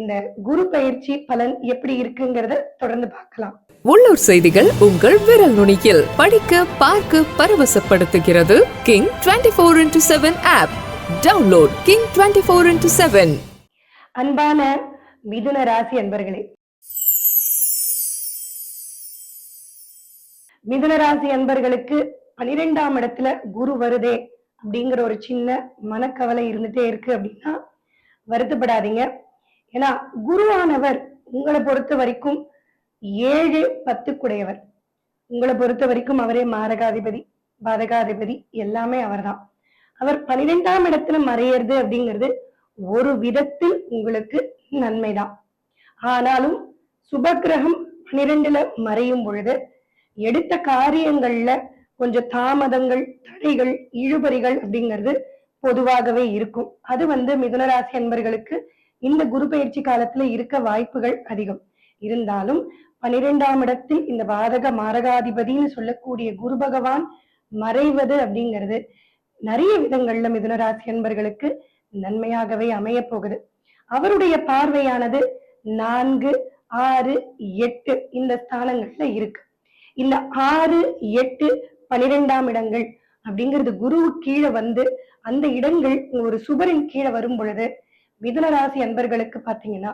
இந்த குரு பயிற்சி பலன் எப்படி இருக்குங்கிறத தொடர்ந்து பார்க்கலாம். உள்ளூர் செய்திகள் உங்கள் விரல் நுனியில். படிக்க பார்க்க பரவசப்படுத்துகிறது king twenty four into seven app download king twenty four into seven அன்பான மிதுன ராசி அன்பர்களே. மிதுன ராசி அன்பர்களுக்கு பனிரெண்டாம் இடத்துல குரு வருதே அப்படிங்கிற ஒரு சின்ன மனக்கவலை இருந்துட்டே இருக்கு அப்படின்னா வருத்தப்படாதீங்க. ஏன்னா குருவானவர் உங்களை பொறுத்த வரைக்கும் ஏழு பத்துக்குடையவர். உங்களை பொறுத்த வரைக்கும் அவரே மாரகாதிபதி பாதகாதிபதி எல்லாமே அவர்தான். அவர் பனிரெண்டாம் இடத்துல மறையிறது அப்படிங்கிறது ஒரு விதத்தில் உங்களுக்கு நன்மைதான். ஆனாலும் சுபக்கிரகம் பனிரெண்டுல மறையும் பொழுது எடுத்த காரியங்கள்ல கொஞ்சம் தாமதங்கள் தடைகள் இழுபறிகள் அப்படிங்கிறது பொதுவாகவே இருக்கும். அது வந்து மிதுனராசி என்பர்களுக்கு இந்த குரு பயிற்சி காலத்துல இருக்க வாய்ப்புகள் அதிகம். இருந்தாலும் பனிரெண்டாம் இடத்தில் இந்த பாதக மாரகாதிபதினு சொல்லக்கூடிய குரு பகவான் மறைவது அப்படிங்கிறது நிறைய விதங்கள்ல மிதுனராசி என்பர்களுக்கு நன்மையாகவே அமைய போகுது. அவருடைய பார்வையானது நான்கு ஆறு எட்டு இந்த ஸ்தானங்கள்ல இருக்கு. இந்த ஆறு எட்டு பனிரெண்டாம் இடங்கள் அப்படிங்கிறது குரு கீழே வந்து அந்த இடங்கள் ஒரு சுபரின் கீழே வரும் பொழுது மிதுன ராசி அன்பர்களுக்கு பாத்தீங்கன்னா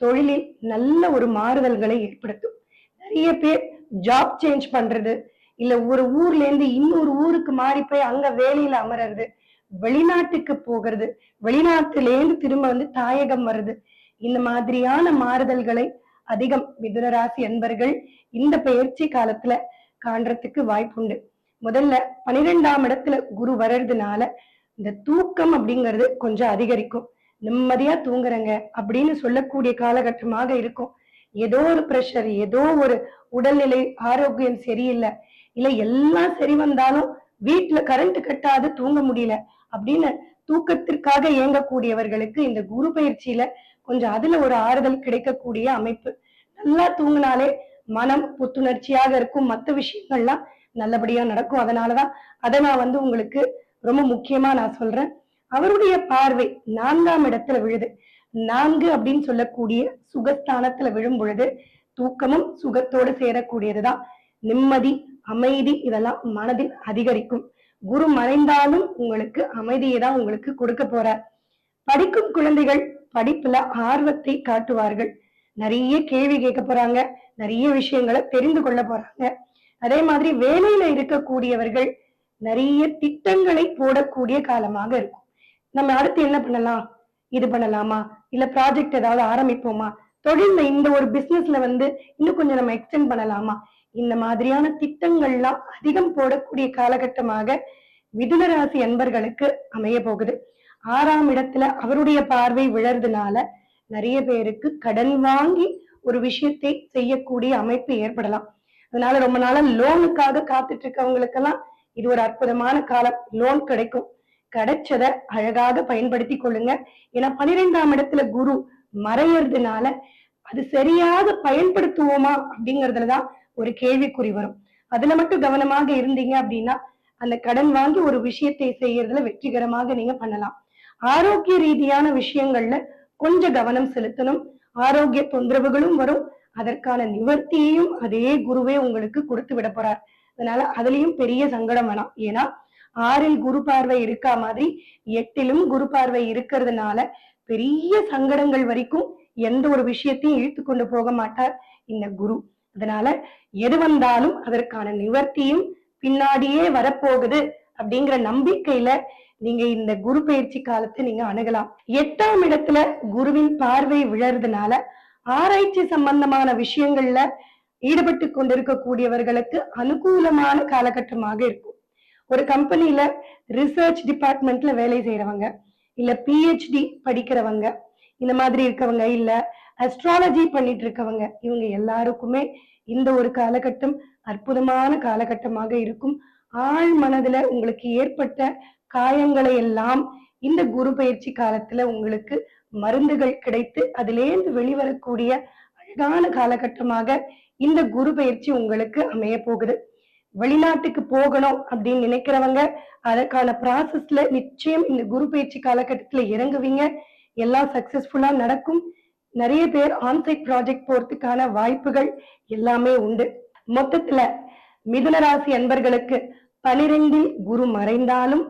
தொழிலில் நல்ல ஒரு மாறுதல்களை ஏற்படுத்தும். நிறைய பேர் ஜாப் சேஞ்ச் பண்றது இல்ல ஒரு ஊர்ல இருந்து இன்னொரு ஊருக்கு மாறி போய் அங்க வேலையில அமர்றது வெளிநாட்டுக்கு போகிறது வெளிநாட்டுல இருந்து திரும்ப வந்து தாயகம் வருது இந்த மாதிரியான மாறுதல்களை அதிகம் மிதுன ராசி அன்பர்கள் இந்த பயிற்சி காலத்துல காண்றதுக்கு வாய்ப்புண்டு முதல்ல பனிரெண்டாம் இடத்துல குரு வர்றதுனால இந்த தூக்கம் அப்படிங்கிறது கொஞ்சம் அதிகரிக்கும். நிம்மதியா தூங்குறங்க அப்படின்னு சொல்லக்கூடிய காலகட்டமாக இருக்கும். ஏதோ ஒரு பிரஷர் ஏதோ ஒரு உடல்நிலை ஆரோக்கியம் சரியில்லை. இல்ல எல்லாம் சரி வந்தாலும் வீட்டுல கரண்ட் கட்டாது தூங்க முடியல அப்படின்னு தூக்கத்திற்காக இயங்கக்கூடியவர்களுக்கு இந்த குரு பயிற்சியில கொஞ்சம் அதுல ஒரு ஆறுதல் கிடைக்கக்கூடிய அமைப்பு. நல்லா தூங்கினாலே மனம் புத்துணர்ச்சியாக இருக்கும். மற்ற விஷயங்கள்லாம் நல்லபடியா நடக்கும். அதனாலதான் அதை நான் வந்து உங்களுக்கு ரொம்ப முக்கியமா நான் சொல்றேன். அவருடைய பார்வை நான்காம் இடத்துல விழுது. நான்கு அப்படின்னு சொல்லக்கூடிய சுகஸ்தானத்துல விழும் பொழுது தூக்கமும் சுகத்தோடு சேரக்கூடியதுதான். நிம்மதி அமைதி இதெல்லாம் மனதில் அதிகரிக்கும். குரு மறைந்தாலும் உங்களுக்கு அமைதியை தான் உங்களுக்கு கொடுக்க போறார். படிக்கும் குழந்தைகள் படிப்புல ஆர்வத்தை காட்டுவார்கள். நிறைய கேள்வி கேட்க போறாங்க. நிறைய விஷயங்களை தெரிந்து கொள்ள போறாங்க. அதே மாதிரி வேலையில இருக்கக்கூடியவர்கள் நிறைய திட்டங்களை போடக்கூடிய காலமாக இருக்கும். நம்ம அடுத்து என்ன பண்ணலாம்? இது பண்ணலாமா? இல்ல ப்ராஜெக்ட் ஏதாவது ஆரம்பிப்போமா? தொழில்ல இந்த ஒரு பிசினஸ்ல வந்து இன்னும் கொஞ்சம் நம்ம எக்ஸ்டெண்ட் பண்ணலாமா? இந்த மாதிரியான திட்டங்கள்லாம் அதிகம் போடக்கூடிய காலகட்டமாக மிதுன ராசி அன்பர்களுக்கு அமைய போகுது. ஆறாம் இடத்துல அவருடைய பார்வை விழறதுனால நிறைய பேருக்கு கடன் வாங்கி ஒரு விஷயத்தை செய்யக்கூடிய அமைப்பு ஏற்படலாம். அதனால ரொம்ப நாளா லோனுக்காக காத்துட்டு இருக்கவங்களுக்கெல்லாம் இது ஒரு அற்புதமான காலம். லோன் கிடைக்கும். கிடைச்சத அழகாக பயன்படுத்தி கொள்ளுங்க. ஏன்னா பனிரெண்டாம் இடத்துல குரு மறையறதுனால அது சரியாக பயன்படுத்துவோமா அப்படிங்கறதுலதான் ஒரு கேள்விக்குறி வரும். அதுல மட்டும் கவனமாக இருந்தீங்க அப்படின்னா அந்த கடன் வாங்கி ஒரு விஷயத்தை செய்யறதுல வெற்றிகரமாக நீங்க பண்ணலாம். ஆரோக்கிய ரீதியான விஷயங்கள்ல கொஞ்சம் கவனம் செலுத்தணும். ஆரோக்கிய தொந்தரவுகளும் வரும். அதற்கான நிவர்த்தியையும் அதே குருவே உங்களுக்கு கொடுத்து விட போறார். அதனால அதுலயும் பெரிய சங்கடம் வேணாம். ஏன்னா ஆறில் குரு பார்வை இருக்கா மாதிரி எட்டிலும் குரு பார்வை இருக்கிறதுனால பெரிய சங்கடங்கள் வரைக்கும் எந்த ஒரு விஷயத்தையும் இழுத்து கொண்டு போக மாட்டார் இந்த குரு. அதனால எது வந்தாலும் அதற்கான நிவர்த்தியும் பின்னாடியே வரப்போகுது அப்படிங்கிற நம்பிக்கையில நீங்க இந்த குரு பயிற்சி காலத்தை நீங்க அணுகலாம். எட்டாம் இடத்துல குருவின் பார்வை விழறதுனால ஆராய்ச்சி சம்பந்தமான விஷயங்கள்ல ஈடுபட்டு கொண்டிருக்கக்கூடியவர்களுக்கு அனுகூலமான காலகட்டமாக இருக்கும். ஒரு கம்பெனில ரிசர்ச் டிபார்ட்மெண்ட்ல வேலை செய்யறவங்க இல்ல பிஹெச்டி படிக்கிறவங்க இந்த மாதிரி இருக்கவங்க இல்ல அஸ்ட்ராலஜி பண்ணிட்டு இருக்கவங்க இவங்க எல்லாருக்குமே இந்த ஒரு காலகட்டம் அற்புதமான காலகட்டமாக இருக்கும். ஆழ் மனதுல உங்களுக்கு ஏற்பட்ட காயங்களை எல்லாம் இந்த குரு பயிற்சி காலத்துல உங்களுக்கு மருந்துகள் கிடைத்து அதிலேந்து வெளிவரக்கூடிய அழகான காலகட்டமாக இந்த குரு பயிற்சி உங்களுக்கு அமைய போகுது வெளிநாட்டுக்கு போகணும் அப்படின்னு நினைக்கிறவங்க அதற்கான ப்ராசஸ்ல நிச்சயம் இந்த குரு பயிற்சி காலகட்டத்துல இறங்குவீங்க. எல்லாம் சக்சஸ்ஃபுல்லா நடக்கும். நிறைய பேர் ஆன்சைட் ப்ராஜெக்ட் போறதுக்கான வாய்ப்புகள் எல்லாமே உண்டு. மொத்தத்துல மிதுன ராசி அன்பர்களுக்கு பனிரெண்டில் குரு மறைந்தாலும்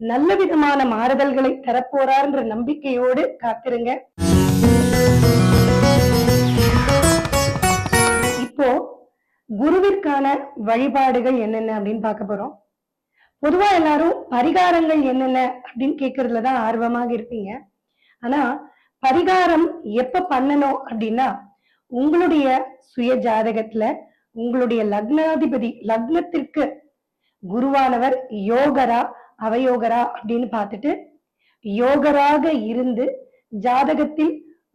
நல்ல விதமான மாறுதல்களை தரப்போறார்ன்ற நம்பிக்கையோடு காத்திருங்க. இப்போ குருவிற்கான வழிபாடுகள் என்னென்ன அப்படின்னு பார்க்க போறோம். பொதுவா எல்லாரும் பரிகாரங்கள் என்னென்ன அப்படின்னு கேட்கறதுல தான் ஆர்வமாக இருப்பீங்க. ஆனா பரிகாரம் எப்ப பண்ணணும் அப்படின்னா உங்களுடைய சுய ஜாதகத்துல உங்களுடைய லக்னாதிபதி லக்னத்திற்கு குருவானவர் யோகரா அவயோகரா அப்படின்னு பார்த்துட்டு யோகராக இருந்து ஜாதகத்தில்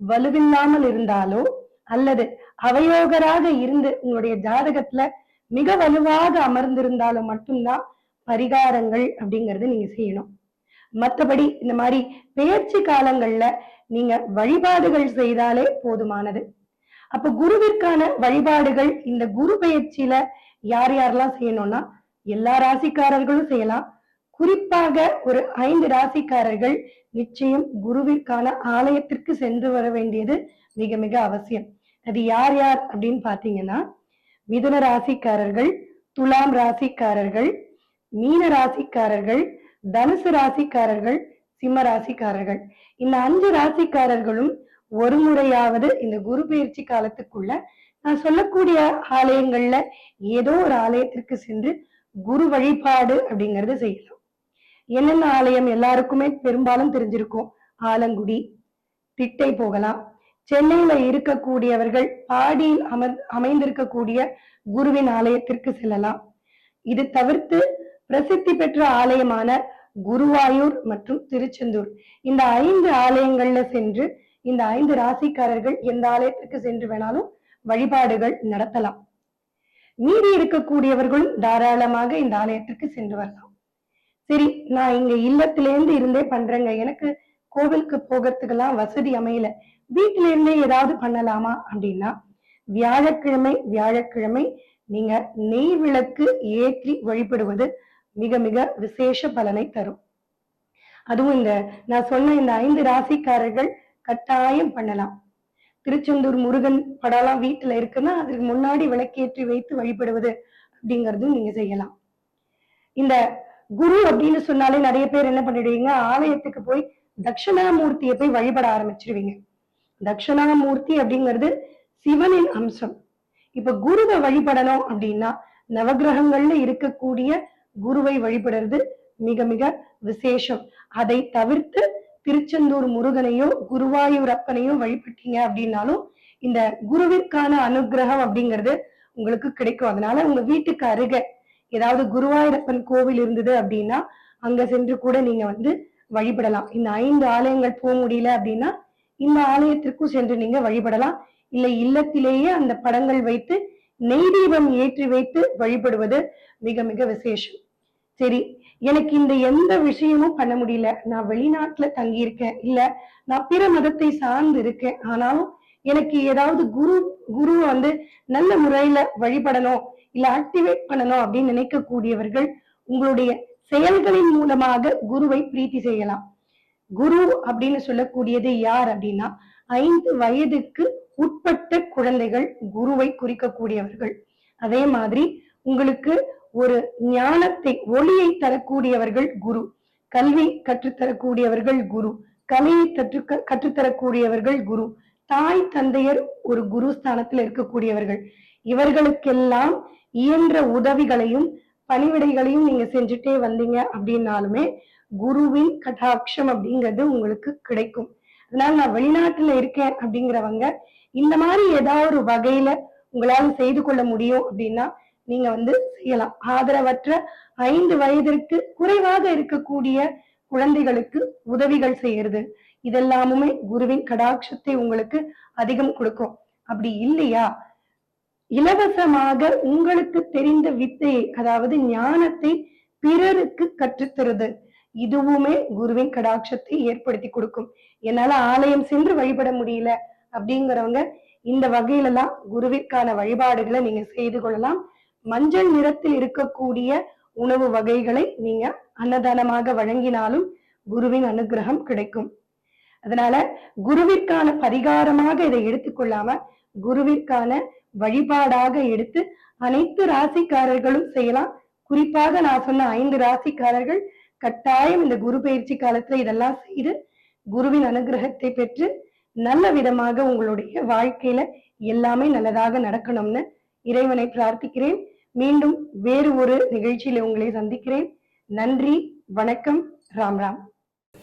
வலுவில்லாமல் இருந்தாலோ அல்லது அவயோகராக இருந்து உங்களுடைய ஜாதகத்துல மிக வலுவாக அமர்ந்திருந்தாலும் மட்டும்தான் பரிகாரங்கள் அப்படிங்கறது நீங்க செய்யணும். மற்றபடி இந்த மாதிரி பெயர்ச்சி காலங்கள்ல நீங்க வழிபாடுகள் செய்தாலே போதுமானது. அப்ப குருவிற்கான வழிபாடுகள் இந்த குரு பயிற்சியில யார் யாரெல்லாம் செய்யணும்னா எல்லா ராசிக்காரர்களும் செய்யலாம். குறிப்பாக ஒரு ஐந்து ராசிக்காரர்கள் நிச்சயம் குருவிற்கான ஆலயத்திற்கு சென்று வர வேண்டியது மிக மிக அவசியம். அது யார் யார் அப்படின்னு பாத்தீங்கன்னா மிதுன ராசிக்காரர்கள் துலாம் ராசிக்காரர்கள் மீன ராசிக்காரர்கள் தனுசு ராசிக்காரர்கள் சிம்ம ராசிக்காரர்கள். இந்த அஞ்சு ராசிக்காரர்களும் ஒரு முறையாவது இந்த குரு பயிற்சி காலத்துக்குள்ள நான் சொல்லக்கூடிய ஆலயங்கள்ல ஏதோ ஒரு ஆலயத்திற்கு சென்று குரு வழிபாடு அப்படிங்கறத செய்யலாம். என்னென்ன ஆலயம் எல்லாருக்குமே பெரும்பாலும் தெரிஞ்சிருக்கும். ஆலங்குடி திட்டை போகலாம் சென்னையில இருக்கக்கூடியவர்கள் பாடியில் அமர் அமைந்திருக்கக்கூடிய குருவின் ஆலயத்திற்கு செல்லலாம். இது தவிர்த்து பிரசித்தி பெற்ற ஆலயமான குருவாயூர் மற்றும் திருச்செந்தூர். இந்த ஐந்து ஆலயங்கள்ல சென்று இந்த ஐந்து ராசிக்காரர்கள் எந்த ஆலயத்திற்கு சென்று வேணாலும் வழிபாடுகள் நடத்தலாம். மீதி இருக்கக்கூடியவர்களும் தாராளமாக இந்த ஆலயத்திற்கு சென்று வரலாம். சரி நான் இங்க இல்லத்திலேருந்து இருந்தே பண்றேங்க. எனக்கு கோவிலுக்கு போகிறதுக்கெல்லாம் வசதி அமையல. வீட்டுல இருந்தே ஏதாவது பண்ணலாமா அப்படின்னா வியாழக்கிழமை வியாழக்கிழமை நீங்க நெய் விளக்கு ஏற்றி வழிபடுவது மிக மிக விசேஷ பலனை தரும். அதுவும் இந்த நான் சொன்ன இந்த ஐந்து ராசிக்காரர்கள் கட்டாயம் பண்ணலாம். திருச்செந்தூர் முருகன் படம்லாம் வீட்டுல இருக்குன்னா அதுக்கு முன்னாடி விளக்கேற்றி வைத்து வழிபடுவது அப்படிங்கறதும் நீங்க செய்யலாம். இந்த குரு அப்படின்னு சொன்னாலே நிறைய பேர் என்ன பண்ணிடுவீங்க ஆலயத்துக்கு போய் தட்சிணாமூர்த்தியை போய் வழிபட ஆரம்பிச்சிருவீங்க. தட்சிணாமூர்த்தி அப்படிங்கிறது சிவனின் அம்சம். இப்ப குருவை வழிபடணும் அப்படின்னா நவகிரகங்கள்ல இருக்கக்கூடிய குருவை வழிபடுறது மிக மிக விசேஷம். அதை தவிர்த்து திருச்செந்தூர் முருகனையோ குருவாயூர் அப்பனையோ வழிபட்டீங்க அப்படின்னாலும் இந்த குருவிற்கான அனுகிரகம் அப்படிங்கிறது உங்களுக்கு கிடைக்கும். அதனால உங்க வீட்டுக்கு அருகே ஏதாவது குருவாயூரப்பன் கோவில் இருந்தது அப்படின்னா அங்க சென்று கூட நீங்க வந்து வழிபடலாம். இந்த ஐந்து ஆலயங்கள் போக முடியல அப்படின்னா இந்த ஆலயத்திற்கும் சென்று நீங்க வழிபடலாம். இல்லை இல்லத்திலேயே அந்த படங்கள் வைத்து நெய் தீபம் ஏற்றி வைத்து வழிபடுவது மிக மிக விசேஷம். சரி எனக்கு இந்த எந்த விஷயமும் பண்ண முடியல. நான் வெளிநாட்டுல தங்கி இருக்கேன் இல்ல நான் பிற மதத்தை சார்ந்து இருக்கேன். ஆனாலும் எனக்கு ஏதாவது குரு குரு வந்து நல்ல முறையில வழிபடணும் இல்ல ஆக்டிவேட் பண்ணணும் அப்படின்னு நினைக்கக்கூடியவர்கள் உங்களுடைய செயல்களின் மூலமாக குருவை பிரீத்தி செய்யலாம். குரு அப்படின்னு சொல்லக்கூடியது யார் அப்படின்னா ஐந்து வயதுக்கு உட்பட்ட குழந்தைகள் குருவை குறிக்கக்கூடியவர்கள். அதே மாதிரி உங்களுக்கு ஒரு ஞானத்தை ஒளியை தரக்கூடியவர்கள் குரு. கல்வி கற்றுத்தரக்கூடியவர்கள் குரு. கலையை கற்று கற்றுத்தரக்கூடியவர்கள் குரு. தாய் தந்தையர் ஒரு குரு ஸ்தானத்தில் இருக்கக்கூடியவர்கள். இவர்களுக்கெல்லாம் இயன்ற உதவிகளையும் பணிவிடைகளையும் நீங்க செஞ்சுட்டே வந்தீங்க அப்படின்னாலுமே குருவின் கட்டாட்சம் அப்படிங்கிறது உங்களுக்கு கிடைக்கும். அதனால நான் வெளிநாட்டுல இருக்கேன் அப்படிங்கிறவங்க இந்த மாதிரி ஏதாவது ஒரு வகையில உங்களால செய்து கொள்ள முடியும் அப்படின்னா நீங்க வந்து செய்யலாம். ஆதரவற்ற ஐந்து வயதிற்கு குறைவாக இருக்கக்கூடிய குழந்தைகளுக்கு உதவிகள் செய்யறது. இதெல்லாமுமே குருவின் கடாட்சத்தை உங்களுக்கு அதிகம் கொடுக்கும். அப்படி இல்லையா? இலவசமாக உங்களுக்கு தெரிந்த வித்தையை அதாவது ஞானத்தை பிறருக்கு கற்றுத்தருது. இதுவுமே குருவின் கடாட்சத்தை ஏற்படுத்தி கொடுக்கும். என்னால ஆலயம் சென்று வழிபட முடியல அப்படிங்கிறவங்க இந்த வகையில எல்லாம் குருவிற்கான வழிபாடுகளை நீங்க செய்து கொள்ளலாம். மஞ்சள் நிறத்தில் இருக்கக்கூடிய உணவு வகைகளை நீங்க அன்னதானமாக வழங்கினாலும் குருவின் அனுகிரகம் கிடைக்கும். அதனால குருவிற்கான பரிகாரமாக இதை எடுத்துக்கொள்ளாம குருவிற்கான வழிபாடாக எடுத்து அனைத்து ராசிக்காரர்களும் செய்யலாம். குறிப்பாக நான் சொன்ன ஐந்து ராசிக்காரர்கள் கட்டாயம் இந்த குரு பயிற்சி காலத்துல இதெல்லாம் செய்து குருவின் அனுகிரகத்தை பெற்று நல்ல விதமாக உங்களுடைய வாழ்க்கையில எல்லாமே நல்லதாக நடக்கணும்னு இறைவனை பிரார்த்திக்கிறேன். மீண்டும் வேறு ஒரு நிகழ்ச்சியில உங்களை சந்திக்கிறேன். நன்றி வணக்கம் ராம் ராம்.